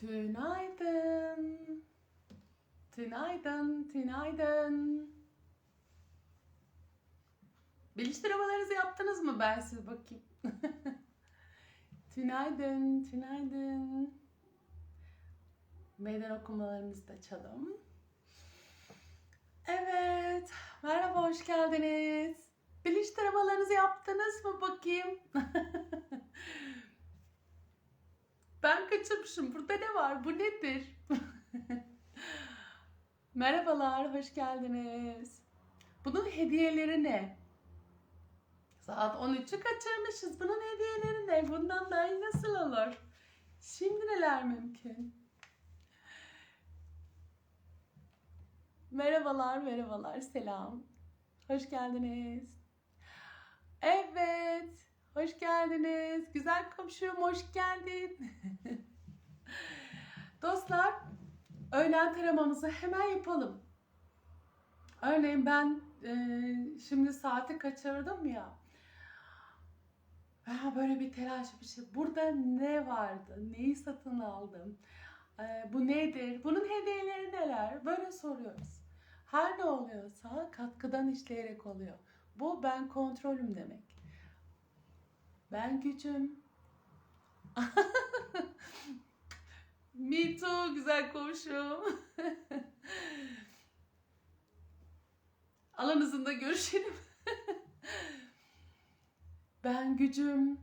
Tünaydın. Tünaydın, tünaydın. Biliştiramalarınızı yaptınız mı? Ben size bakayım. tünaydın, tünaydın. Meydan okumalarımızı da açalım. Evet, merhaba, hoş geldiniz. Bilinç taramalarınızı yaptınız mı bakayım? ben kaçırmışım. Burada ne var? Bu nedir? Merhabalar, hoş geldiniz. Bunun hediyeleri ne? Saat 13'ü kaçırmışız. Bunun hediyeleri ne? Bundan daha iyi nasıl olur? Şimdi neler mümkün? Merhabalar, merhabalar, selam. Hoş geldiniz. Evet, hoş geldiniz. Güzel komşum, hoş geldin. Dostlar, öğlen taramamızı hemen yapalım. Örneğin ben e, şimdi saati kaçırdım ya. Ha, böyle bir telaş bir şey. Burada ne vardı? Neyi satın aldım? E, bu nedir? Bunun hediyeleri neler? Böyle soruyoruz. Her ne oluyorsa katkıdan işleyerek oluyor. Bu ben kontrolüm demek. Ben gücüm. Me too güzel komşum. Alanınızda görüşelim. ben gücüm,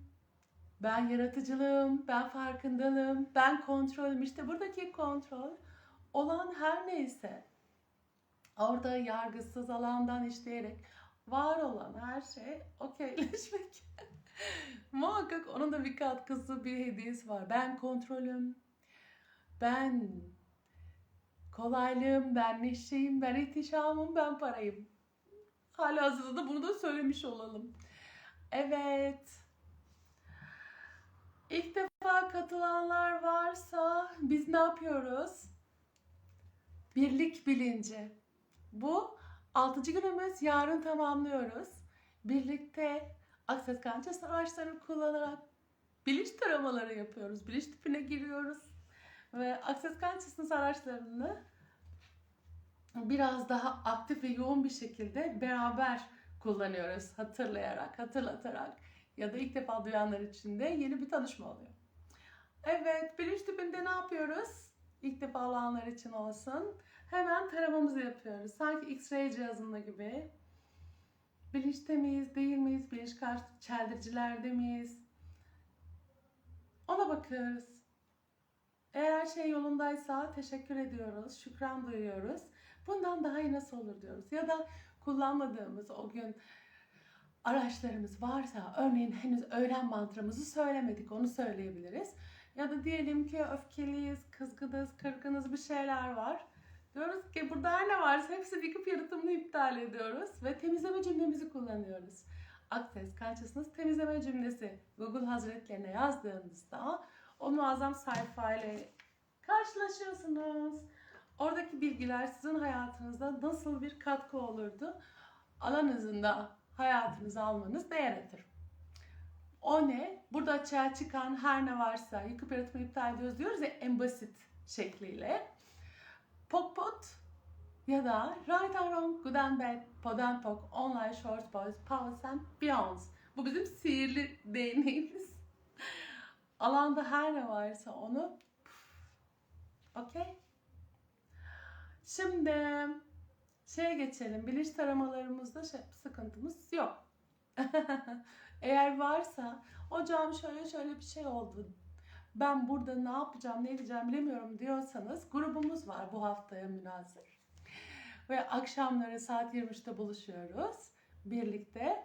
ben yaratıcılığım, ben farkındalığım, ben kontrolüm. İşte buradaki kontrol olan her neyse orada yargısız alandan işleyerek var olan her şey okeyleşmek. Muhakkak onun da bir katkısı, bir hediyesi var. Ben kontrolüm, ben kolaylığım, ben neşeyim, ben ihtişamım, ben parayım. Hala hazırda da bunu da söylemiş olalım. Evet. İlk defa katılanlar varsa biz ne yapıyoruz? Birlik bilinci. Bu altıncı günümüz yarın tamamlıyoruz. Birlikte Akses Conscious araçlarını kullanarak bilinç taramaları yapıyoruz. Bilinç tipine giriyoruz. Ve Consciousness araçlarını biraz daha aktif ve yoğun bir şekilde beraber kullanıyoruz. Hatırlayarak, hatırlatarak ya da ilk defa duyanlar için de yeni bir tanışma oluyor. Evet, bilinç tipinde ne yapıyoruz? İlk defa alanlar için olsun. Hemen taramamızı yapıyoruz. Sanki X-ray cihazında gibi. Bilinçte miyiz, değil miyiz? Bilinç karşı çeldiricilerde miyiz? Ona bakıyoruz. Eğer şey yolundaysa teşekkür ediyoruz, şükran duyuyoruz. Bundan daha iyi nasıl olur diyoruz. Ya da kullanmadığımız o gün araçlarımız varsa, örneğin henüz öğlen mantramızı söylemedik, onu söyleyebiliriz. Ya da diyelim ki öfkeliyiz, kızgınız, kırgınız bir şeyler var. Diyoruz ki burada her ne varsa hepsi yıkıp yaratımını iptal ediyoruz ve temizleme cümlemizi kullanıyoruz. Access Consciousness temizleme cümlesi Google Hazretlerine yazdığınızda o muazzam sayfayla karşılaşıyorsunuz. Oradaki bilgiler sizin hayatınızda nasıl bir katkı olurdu? Alan hızında hayatınızı almanız yaratır? O ne? Burada açığa çıkan her ne varsa yıkıp yaratımı iptal ediyoruz diyoruz ya en basit şekliyle. Pok pot ya da Right and Wrong, Good and Bad, Pod and Pok, Online Short Boys, Powers and Beyonds. Bu bizim sihirli değneğimiz. Alanda her ne varsa onu okey. Şimdi şeye geçelim. Bilinç taramalarımızda şey, sıkıntımız yok. Eğer varsa hocam şöyle şöyle bir şey oldu. Ben burada ne yapacağım, ne edeceğim bilemiyorum diyorsanız grubumuz var bu haftaya münazır. Ve akşamları saat 23'te buluşuyoruz birlikte.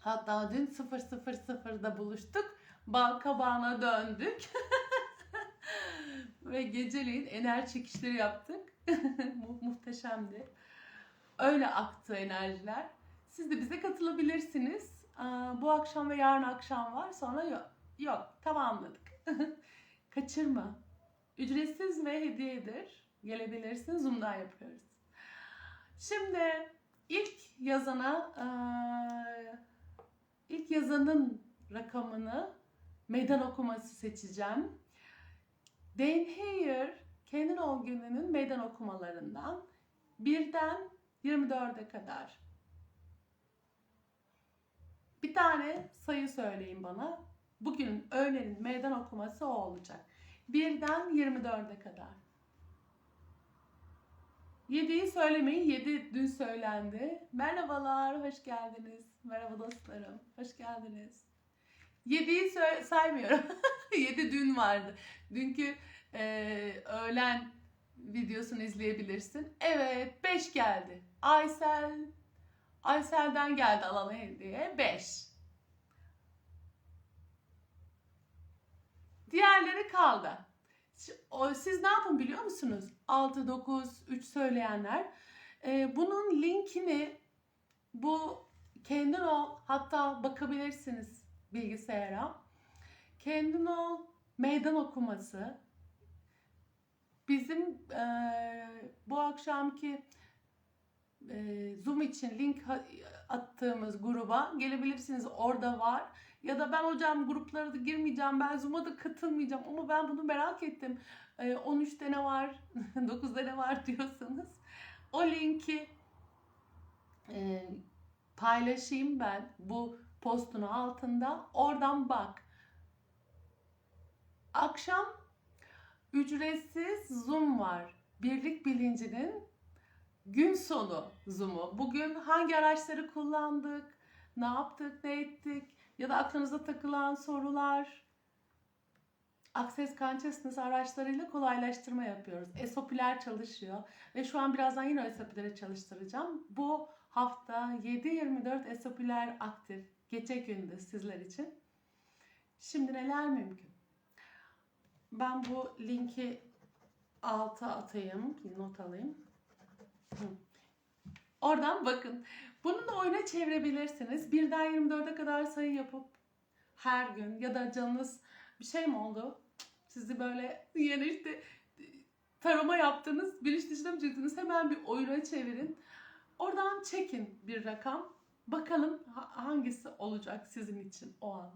Hatta dün 000'da buluştuk. Bal kabağına döndük. Ve geceliğin enerji çekişleri yaptık. Mu- Muhteşemdi. Öyle aktı enerjiler. Siz de bize katılabilirsiniz. Aa, Bu akşam ve yarın akşam var. Sonra yok. Yok. Tamamladık. Kaçırma. Ücretsiz ve hediyedir. Gelebilirsin. Zoom'dan yapıyoruz. Şimdi ilk yazana ilk yazanın rakamını meydan okuması seçeceğim. Denheyer kendin ol gününün meydan okumalarından birden 24'e kadar. Bir tane sayı söyleyin bana. Bugünün öğlenin meydan okuması o olacak. Birden 24'e kadar. 7'yi söylemeyin. 7 dün söylendi. Merhabalar, hoş geldiniz. Merhaba dostlarım, hoş geldiniz. 7'yi sö- saymıyorum. 7 dün vardı. Dünkü e, öğlen videosunu izleyebilirsin. Evet, 5 geldi. Aysel, Aysel'den geldi alana hediye. 5. Diğerleri kaldı. Siz ne yapın biliyor musunuz? 6, 9, 3 söyleyenler. Ee, bunun linkini bu kendin ol hatta bakabilirsiniz bilgisayara. Kendin ol meydan okuması. Bizim eee, bu akşamki eee, Zoom için link attığımız gruba gelebilirsiniz. Orada var. Ya da ben hocam gruplara da girmeyeceğim, ben Zoom'a da katılmayacağım ama ben bunu merak ettim. Ee, 13'te ne var, 9'da ne var diyorsanız o linki e, paylaşayım ben bu postun altında. Oradan bak. Akşam ücretsiz Zoom var. Birlik bilincinin gün sonu Zoom'u. Bugün hangi araçları kullandık, ne yaptık, ne ettik ya da aklınıza takılan sorular. Access Consciousness araçlarıyla kolaylaştırma yapıyoruz. Esopiler çalışıyor ve şu an birazdan yine esopileri çalıştıracağım. Bu hafta 7-24 esopiler aktif. Gece gündüz sizler için. Şimdi neler mümkün? Ben bu linki alta atayım, not alayım. Oradan bakın. Bunu da oyuna çevirebilirsiniz. Birden 24'e kadar sayı yapıp her gün ya da canınız bir şey mi oldu? Sizi böyle yani işte tarama yaptınız, bilinç dışına çıktınız? Hemen bir oyuna çevirin. Oradan çekin bir rakam. Bakalım ha- hangisi olacak sizin için o an.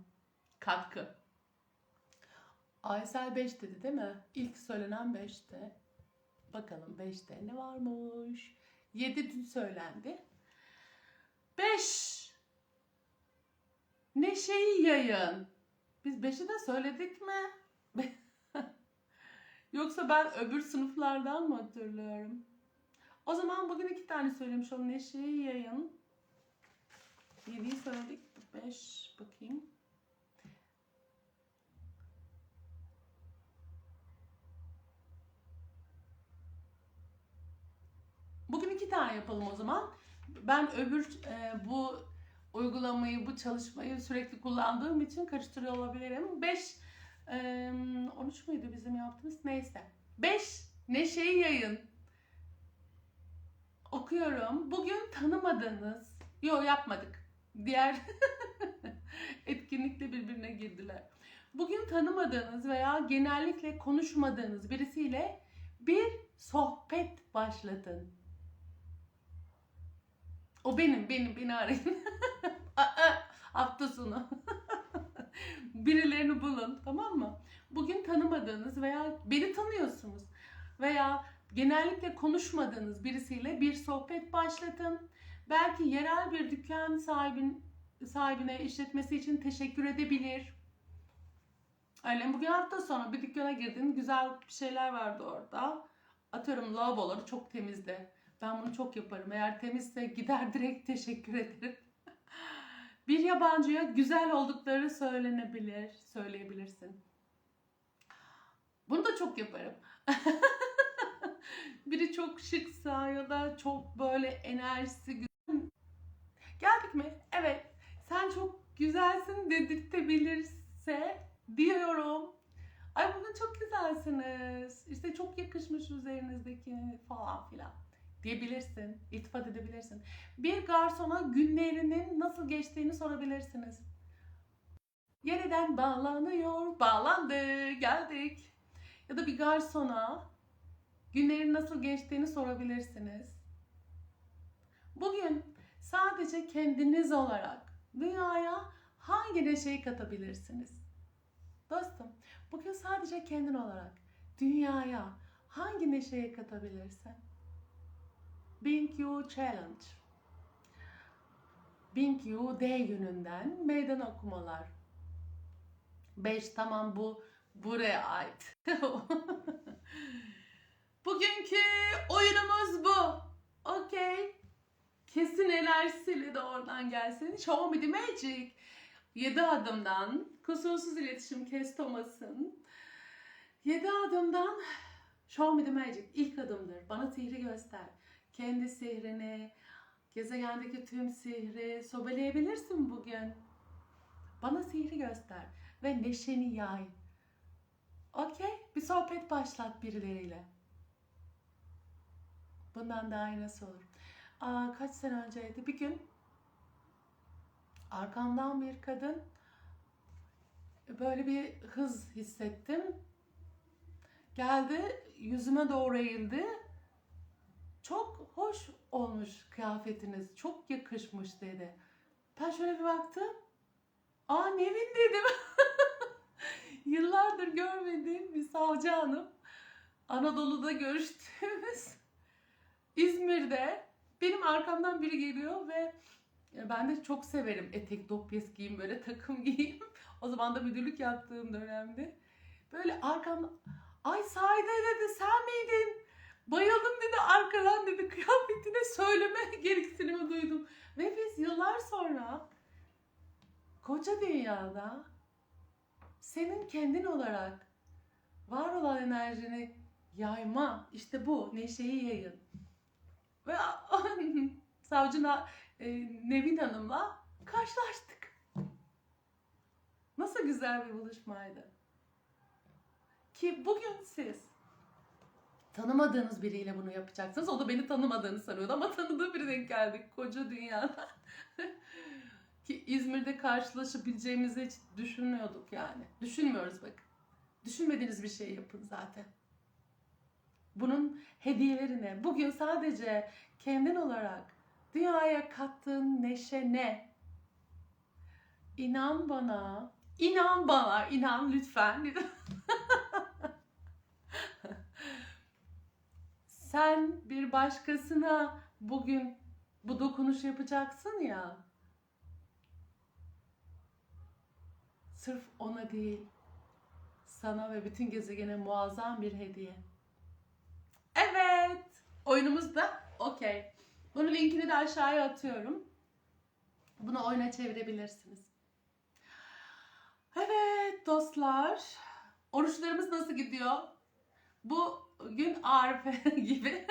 Katkı. Aysel 5 dedi değil mi? İlk söylenen 5'te. Bakalım 5'te ne varmış? 7 dün söylendi. 5. Neşeyi yayın. Biz 5'i de söyledik mi? Yoksa ben öbür sınıflardan mı hatırlıyorum? O zaman bugün iki tane söylemiş olalım. Neşeyi yayın. 7'yi söyledik. 5 bakayım. Bugün iki tane yapalım o zaman. Ben öbür e, bu uygulamayı, bu çalışmayı sürekli kullandığım için karıştırıyor olabilirim. 5 e, 13 müydü bizim yaptığımız? Neyse. 5 Neşeyi yayın. Okuyorum. Bugün tanımadığınız, yok yapmadık. Diğer etkinlikle birbirine girdiler. Bugün tanımadığınız veya genellikle konuşmadığınız birisiyle bir sohbet başlatın. O benim, benim, beni arayın. Hafta sonu. Birilerini bulun, tamam mı? Bugün tanımadığınız veya beni tanıyorsunuz veya genellikle konuşmadığınız birisiyle bir sohbet başlatın. Belki yerel bir dükkan sahibin, sahibine işletmesi için teşekkür edebilir. Öyle bugün hafta sonu bir dükkana girdin, güzel şeyler vardı orada. Atıyorum lavaboları çok temizdi. Ben bunu çok yaparım. Eğer temizse gider direkt teşekkür ederim. Bir yabancıya güzel oldukları söylenebilir, söyleyebilirsin. Bunu da çok yaparım. Biri çok şıksa ya da çok böyle enerjisi güzel. Geldik mi? Evet. Sen çok güzelsin dedirtebilirse diyorum. Ay bugün çok güzelsiniz. İşte çok yakışmış üzerinizdeki falan filan diyebilirsin, iltifat edebilirsin. Bir garsona günlerinin nasıl geçtiğini sorabilirsiniz. Yeniden bağlanıyor, bağlandı, geldik. Ya da bir garsona günlerin nasıl geçtiğini sorabilirsiniz. Bugün sadece kendiniz olarak dünyaya hangi neşeyi katabilirsiniz? Dostum, bugün sadece kendin olarak dünyaya hangi neşeyi katabilirsin? Being You Challenge. Being You Day gününden meydan okumalar. 5 tamam bu buraya ait. Bugünkü oyunumuz bu. Okey. Kesin enerjisiyle de oradan gelsin. Show me the magic. 7 adımdan kusursuz iletişim kes Thomas'ın. 7 adımdan show me the magic. İlk adımdır. Bana sihri göster. Kendi sihrini, gezegendeki tüm sihri sobeleyebilirsin bugün. Bana sihri göster ve neşeni yay. Okey, bir sohbet başlat birileriyle. Bundan daha iyi nasıl olur? Aa, kaç sene önceydi? Bir gün arkamdan bir kadın böyle bir hız hissettim. Geldi, yüzüme doğru eğildi. Çok hoş olmuş kıyafetiniz, çok yakışmış dedi. Ben şöyle bir baktım. Aa Nevin dedim. Yıllardır görmediğim bir savcı hanım. Anadolu'da görüştüğümüz İzmir'de benim arkamdan biri geliyor ve ben de çok severim etek dopyes giyeyim böyle takım giyeyim. O zaman da müdürlük yaptığım dönemde. Böyle arkamdan ay Saide dedi sen miydin? Bayıldım dedi arkadan dedi kıyafetine söyleme gereksinimi duydum. Ve biz yıllar sonra koca dünyada senin kendin olarak var olan enerjini yayma işte bu neşeyi yayın. Ve savcına e, Nevin Hanım'la karşılaştık. Nasıl güzel bir buluşmaydı. Ki bugün siz tanımadığınız biriyle bunu yapacaksınız. O da beni tanımadığını sanıyordu ama tanıdığı biri denk geldik koca dünyada. Ki İzmir'de karşılaşabileceğimizi hiç düşünmüyorduk yani. Düşünmüyoruz bakın. Düşünmediğiniz bir şey yapın zaten. Bunun hediyelerine bugün sadece kendin olarak dünyaya kattığın neşe ne? İnan bana, inan bana, inan lütfen. Sen bir başkasına bugün bu dokunuş yapacaksın ya. Sırf ona değil, sana ve bütün gezegene muazzam bir hediye. Evet, oyunumuz da okey. Bunun linkini de aşağıya atıyorum. Bunu oyuna çevirebilirsiniz. Evet dostlar, oruçlarımız nasıl gidiyor? Bu gün Arife gibi.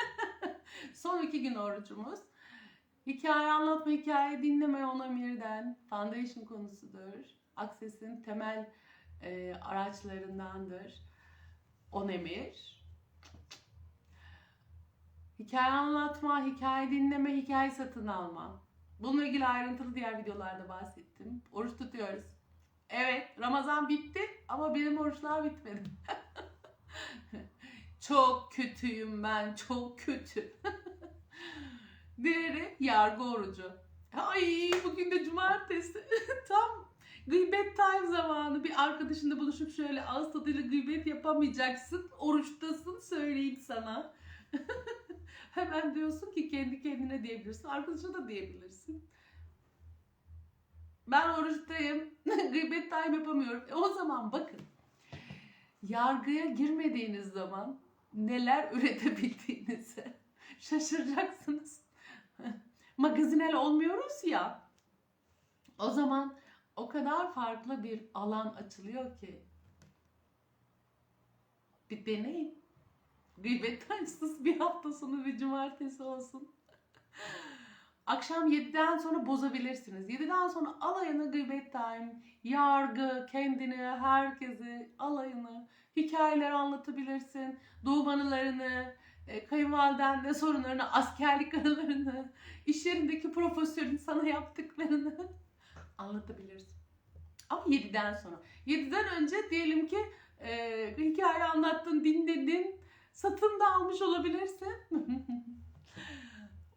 Son iki gün orucumuz. Hikaye anlatma, hikaye dinleme Onamir'den foundation konusudur. Access'in temel e, araçlarındandır. Onemir. Hikaye anlatma, hikaye dinleme, hikaye satın alma. Bununla ilgili ayrıntılı diğer videolarda bahsettim. Oruç tutuyoruz. Evet, Ramazan bitti ama benim oruçlar bitmedi. çok kötüyüm ben, çok kötü. Diğeri yargı orucu. Ay bugün de cumartesi. Tam gıybet time zamanı. Bir arkadaşınla buluşup şöyle ağız tadıyla gıybet yapamayacaksın. Oruçtasın söyleyeyim sana. Hemen diyorsun ki kendi kendine diyebilirsin. Arkadaşına da diyebilirsin. Ben oruçtayım. gıybet time yapamıyorum. E o zaman bakın. Yargıya girmediğiniz zaman neler üretebildiğinizi şaşıracaksınız. Magazinel olmuyoruz ya. O zaman o kadar farklı bir alan açılıyor ki. Bir deneyin. Gıybet açsız bir hafta sonu ve cumartesi olsun. Akşam 7'den sonra bozabilirsiniz. 7'den sonra alayını gıybet time, yargı, kendini, herkesi, alayını, hikayeler anlatabilirsin. Doğum anılarını, e, kayınvalidenle sorunlarını, askerlik anılarını, iş yerindeki profesörün sana yaptıklarını anlatabilirsin. Ama 7'den sonra. 7'den önce diyelim ki e, hikaye anlattın, dinledin, satın da almış olabilirsin.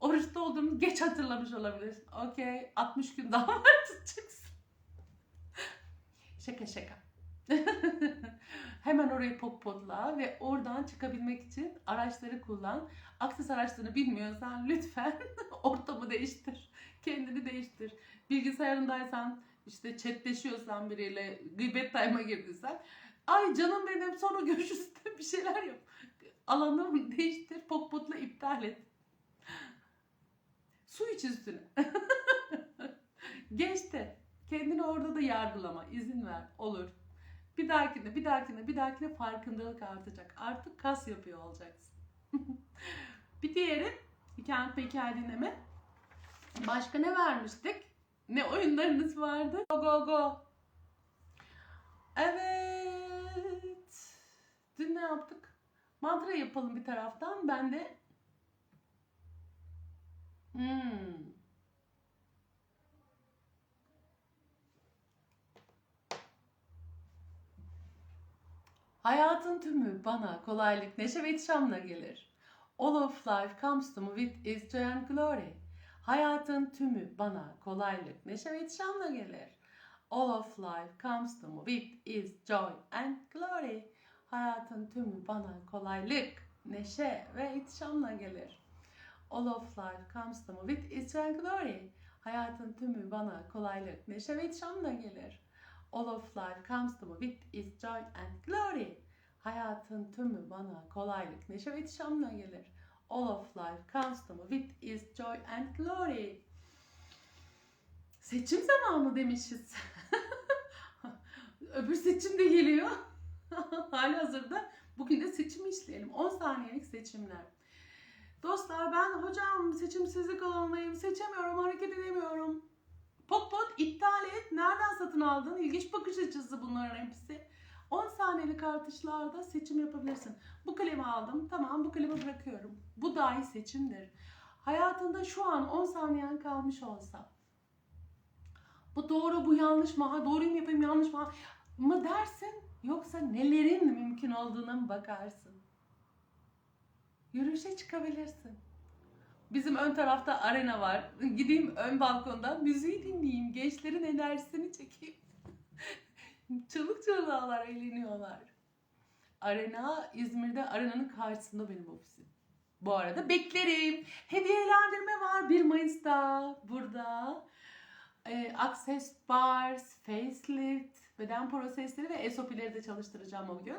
Oruçta olduğunu geç hatırlamış olabilirsin. Okey, 60 gün daha var tutacaksın. şaka şaka. Hemen orayı pokpotla ve oradan çıkabilmek için araçları kullan. Akses araçlarını bilmiyorsan lütfen ortamı değiştir. Kendini değiştir. Bilgisayarındaysan işte chatleşiyorsan biriyle gıybet time'a girdiysen ay canım benim sonra görüşürüz bir şeyler yap. Alanı değiştir. Pokpotla iptal et. Su iç üstüne. Geçti. Kendini orada da yargılama. izin ver. Olur. Bir dahakine, bir dahakine, bir dahakine farkındalık artacak. Artık kas yapıyor olacaksın. bir diğeri hikaye hikaye dinleme. Başka ne vermiştik? Ne oyunlarınız vardı? Go go go. Evet. Dün ne yaptık? Mantra yapalım bir taraftan. Ben de Hmm. Hayatın tümü bana kolaylık, neşe ve ihtişamla gelir. All of life comes to me with its joy and glory. Hayatın tümü bana kolaylık, neşe ve ihtişamla gelir. All of life comes to me with its joy and glory. Hayatın tümü bana kolaylık, neşe ve ihtişamla gelir. All of life comes to me with its joy and glory. Hayatın tümü bana kolaylık, neşe ve ihtişamla gelir. All of life comes to me with its joy and glory. Hayatın tümü bana kolaylık, neşe ve ihtişamla gelir. All of life comes to me with its joy and glory. Seçim zamanı demişiz. Öbür seçim de geliyor. Halihazırda bugün de seçimi işleyelim. 10 saniyelik seçimler. Dostlar ben hocam seçimsizlik alanındayım. Seçemiyorum, hareket edemiyorum. Pokpot iptal et. Nereden satın aldın? İlginç bakış açısı bunların hepsi. 10 saniyelik artışlarda seçim yapabilirsin. Bu kalemi aldım. Tamam bu kalemi bırakıyorum. Bu dahi seçimdir. Hayatında şu an 10 saniyen kalmış olsa bu doğru bu yanlış mı? Ha, doğruyu mu yapayım yanlış mı? Mı dersin? Yoksa nelerin mümkün olduğuna mı bakarsın? Yürüyüşe çıkabilirsin. Bizim ön tarafta arena var. Gideyim ön balkonda müziği dinleyeyim. Gençlerin enerjisini çekeyim. Çığlık çığlığa eğleniyorlar. Arena İzmir'de arenanın karşısında benim ofisim. Bu arada beklerim. Hediyelendirme var 1 Mayıs'ta burada. E, Access Bars, Facelift, beden prosesleri ve SOP'leri de çalıştıracağım o gün.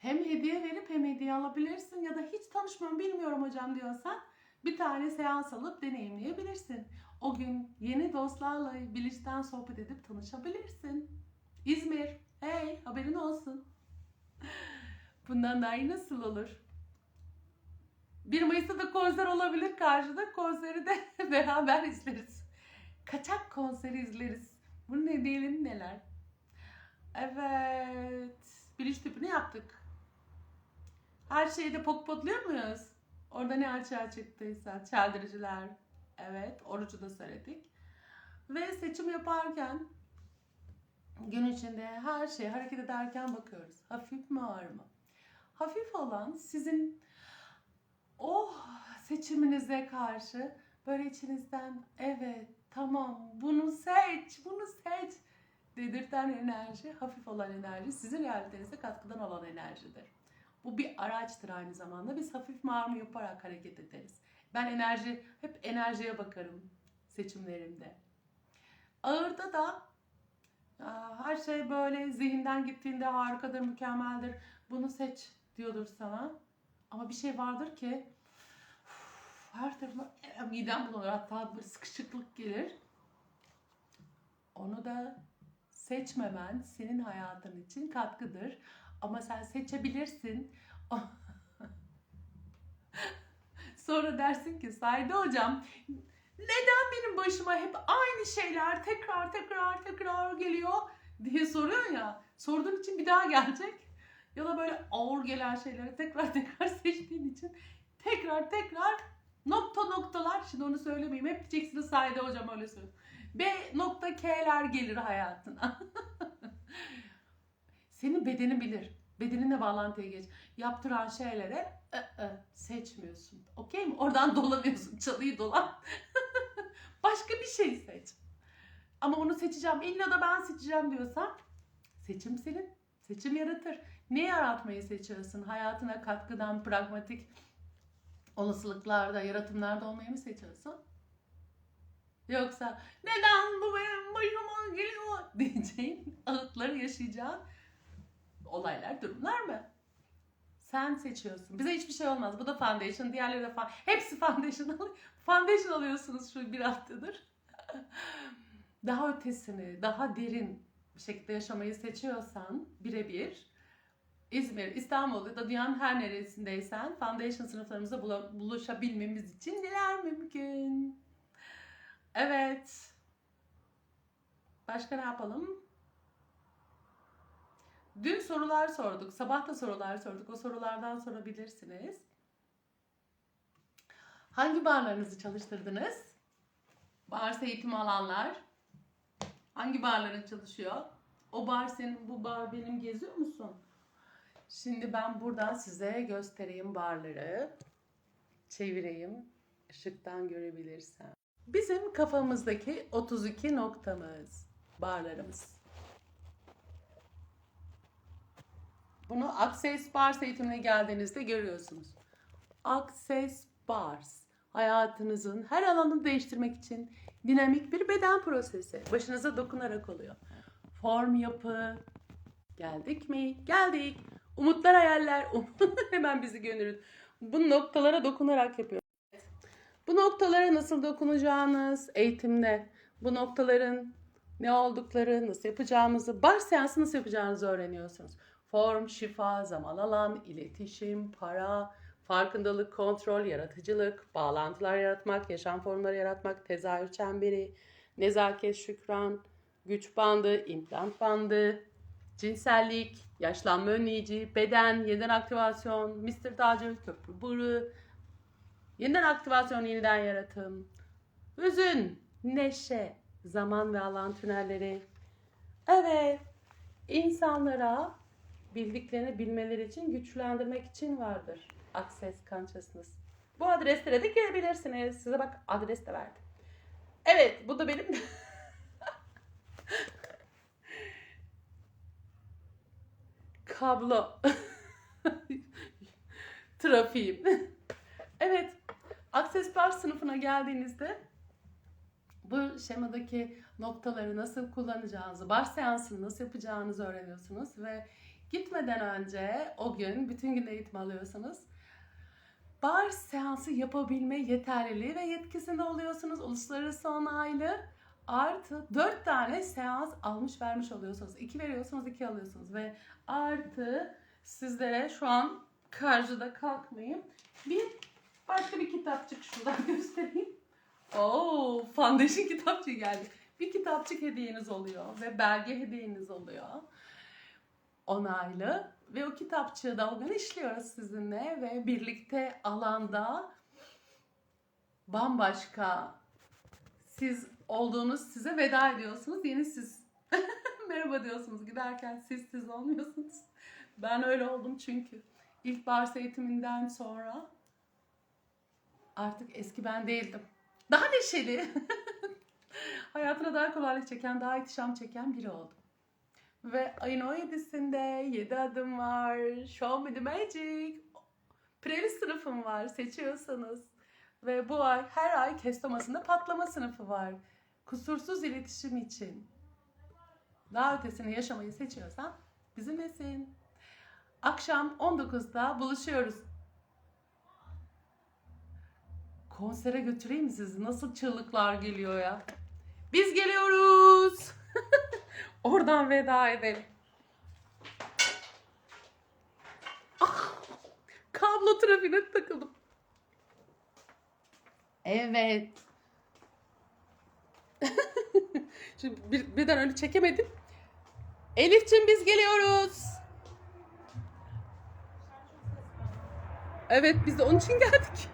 Hem hediye verip hem hediye alabilirsin ya da hiç tanışmıyorum bilmiyorum hocam diyorsan bir tane seans alıp deneyimleyebilirsin. O gün yeni dostlarla bilinçten sohbet edip tanışabilirsin. İzmir, hey haberin olsun. Bundan daha iyi nasıl olur? 1 Mayıs'ta da konser olabilir karşıda. Konseri de beraber izleriz. Kaçak konseri izleriz. Bunun hediyeleri neler? Evet. Bilinç tüpünü yaptık. Her şeyi de pokpotluyor muyuz? Orada ne açığa çıktıysa. Çeldiriciler. Evet. Orucu da söyledik. Ve seçim yaparken gün içinde her şey hareket ederken bakıyoruz. Hafif mi ağır mı? Hafif olan sizin oh seçiminize karşı böyle içinizden evet tamam bunu seç bunu seç dedirten enerji hafif olan enerji sizin realitenize katkıdan olan enerjidir. Bu bir araçtır aynı zamanda. Biz hafif marmı yaparak hareket ederiz. Ben enerji hep enerjiye bakarım seçimlerimde. Ağırda da her şey böyle zihinden gittiğinde harikadır, mükemmeldir. Bunu seç diyordur sana. Ama bir şey vardır ki her tarafıma midem bulanır hatta bir sıkışıklık gelir. Onu da seçmemen senin hayatın için katkıdır. Ama sen seçebilirsin. Sonra dersin ki Sayda hocam neden benim başıma hep aynı şeyler tekrar tekrar tekrar geliyor diye soruyor ya. Sorduğun için bir daha gelecek. Ya da böyle ağır gelen şeyleri tekrar tekrar seçtiğin için tekrar tekrar nokta noktalar şimdi onu söylemeyeyim. Hep diyeceksiniz Sayda hocam öyle söylüyor. B nokta K'ler gelir hayatına. Senin bedenin bilir. Bedeninle bağlantıya geç. Yaptıran şeylere ı -ı, seçmiyorsun. Okey mi? Oradan dolamıyorsun. Çalıyı dolan. Başka bir şey seç. Ama onu seçeceğim. İlla da ben seçeceğim diyorsan seçim senin. Seçim yaratır. Ne yaratmayı seçiyorsun? Hayatına katkıdan pragmatik olasılıklarda, yaratımlarda olmayı mı seçiyorsun? Yoksa neden bu benim başıma geliyor diyeceğin ağıtları yaşayacağın olaylar, durumlar mı? Sen seçiyorsun. Bize hiçbir şey olmaz. Bu da foundation, diğerleri de foundation. Hepsi foundation alıyor. Foundation alıyorsunuz şu bir haftadır. daha ötesini, daha derin bir şekilde yaşamayı seçiyorsan birebir İzmir, İstanbul ya da dünyanın her neresindeysen foundation sınıflarımızda buluşabilmemiz için neler mümkün? Evet. Başka ne yapalım? Dün sorular sorduk. Sabah da sorular sorduk. O sorulardan sorabilirsiniz. Hangi barlarınızı çalıştırdınız? Bar eğitimi alanlar. Hangi barların çalışıyor? O bar senin, bu bar benim geziyor musun? Şimdi ben buradan size göstereyim barları. Çevireyim. Işıktan görebilirsem. Bizim kafamızdaki 32 noktamız. Barlarımız. Bunu Access Bars eğitimine geldiğinizde görüyorsunuz. Access Bars. Hayatınızın her alanını değiştirmek için dinamik bir beden prosesi. Başınıza dokunarak oluyor. Form yapı. Geldik mi? Geldik. Umutlar hayaller. Hemen bizi gönderin. Bu noktalara dokunarak yapıyor. Bu noktalara nasıl dokunacağınız eğitimde, bu noktaların ne oldukları, nasıl yapacağımızı, bar seansı nasıl yapacağınızı öğreniyorsunuz. Form, şifa, zaman alan, iletişim, para, farkındalık, kontrol, yaratıcılık, bağlantılar yaratmak, yaşam formları yaratmak, tezahür çemberi, nezaket, şükran, güç bandı, implant bandı, cinsellik, yaşlanma önleyici, beden, yeniden aktivasyon, Mr. Dağcı, köprü buru, yeniden aktivasyon, yeniden yaratım, hüzün, neşe, zaman ve alan tünelleri. Evet, insanlara bildiklerini bilmeleri için güçlendirmek için vardır. Access Consciousness. Bu adreslere de gelebilirsiniz. Size bak adres de verdim. Evet, bu da benim kablo trafiğim. evet, Access Bar sınıfına geldiğinizde bu şemadaki noktaları nasıl kullanacağınızı, bar seansını nasıl yapacağınızı öğreniyorsunuz ve gitmeden önce o gün bütün gün eğitim alıyorsunuz. Bar seansı yapabilme yeterliliği ve yetkisinde oluyorsunuz. Uluslararası onaylı artı 4 tane seans almış vermiş oluyorsunuz. 2 veriyorsunuz, 2 alıyorsunuz ve artı sizlere şu an karşıda kalkmayayım. Bir başka bir kitapçık şuradan göstereyim. Oo, foundation kitapçığı geldi. Bir kitapçık hediyeniz oluyor ve belge hediyeniz oluyor. Onaylı ve o kitapçığı da o gün işliyoruz sizinle ve birlikte alanda bambaşka siz olduğunuz size veda ediyorsunuz. Yeni siz merhaba diyorsunuz giderken siz siz olmuyorsunuz. Ben öyle oldum çünkü ilk bars eğitiminden sonra artık eski ben değildim. Daha neşeli. Hayatına daha kolaylık çeken, daha ihtişam çeken biri oldum. Ve ayın 17'sinde 7 adım var. Show me the magic. Playlist sınıfım var. Seçiyorsanız. Ve bu ay her ay Kestomas'ında patlama sınıfı var. Kusursuz iletişim için. Daha ötesini yaşamayı seçiyorsan bizimlesin. Akşam 19'da buluşuyoruz. Konsere götüreyim sizi? Nasıl çığlıklar geliyor ya? Biz geliyoruz. Oradan veda edelim. Ah, kablo trafiğine takıldım. Evet. Şimdi bir, birden öyle çekemedim. Elif'cim biz geliyoruz. Evet biz de onun için geldik.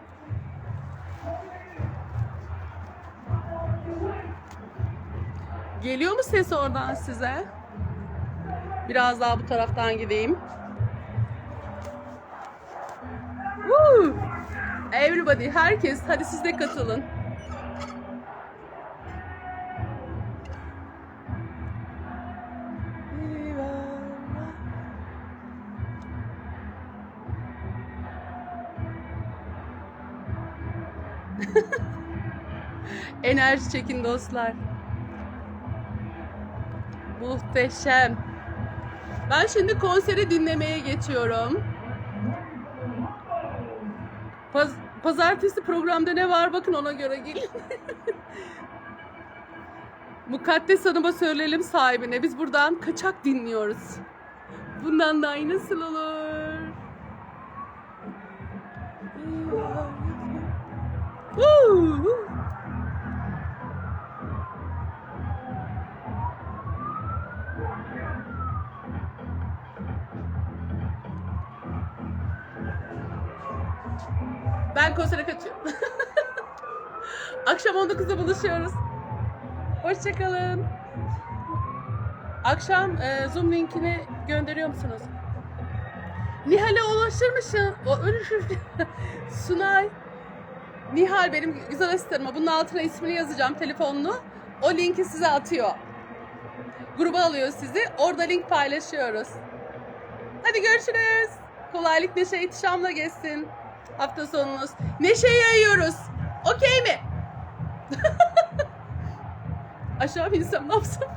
Geliyor mu ses oradan size? Biraz daha bu taraftan gideyim. Woo! Everybody, herkes. Hadi siz de katılın. Enerji çekin dostlar. Muhteşem. Ben şimdi konseri dinlemeye geçiyorum. Paz- Pazartesi programda ne var bakın ona göre gelin. Mukaddes Hanım'a söyleyelim sahibine. Biz buradan kaçak dinliyoruz. Bundan daha nasıl olur? Woo! Ben konsere kaçıyorum. Akşam 19'da buluşuyoruz. Hoşçakalın. Akşam e, Zoom linkini gönderiyor musunuz? Nihal'e ulaşır mısın? O. Sunay. Nihal benim güzel asistanıma. Bunun altına ismini yazacağım telefonunu. O linki size atıyor. Gruba alıyor sizi. Orada link paylaşıyoruz. Hadi görüşürüz. Kolaylık neşe ihtişamla geçsin. Hafta sonunuz. Neşe yayıyoruz. Okey mi? Aşağı bir insan ne yapsam?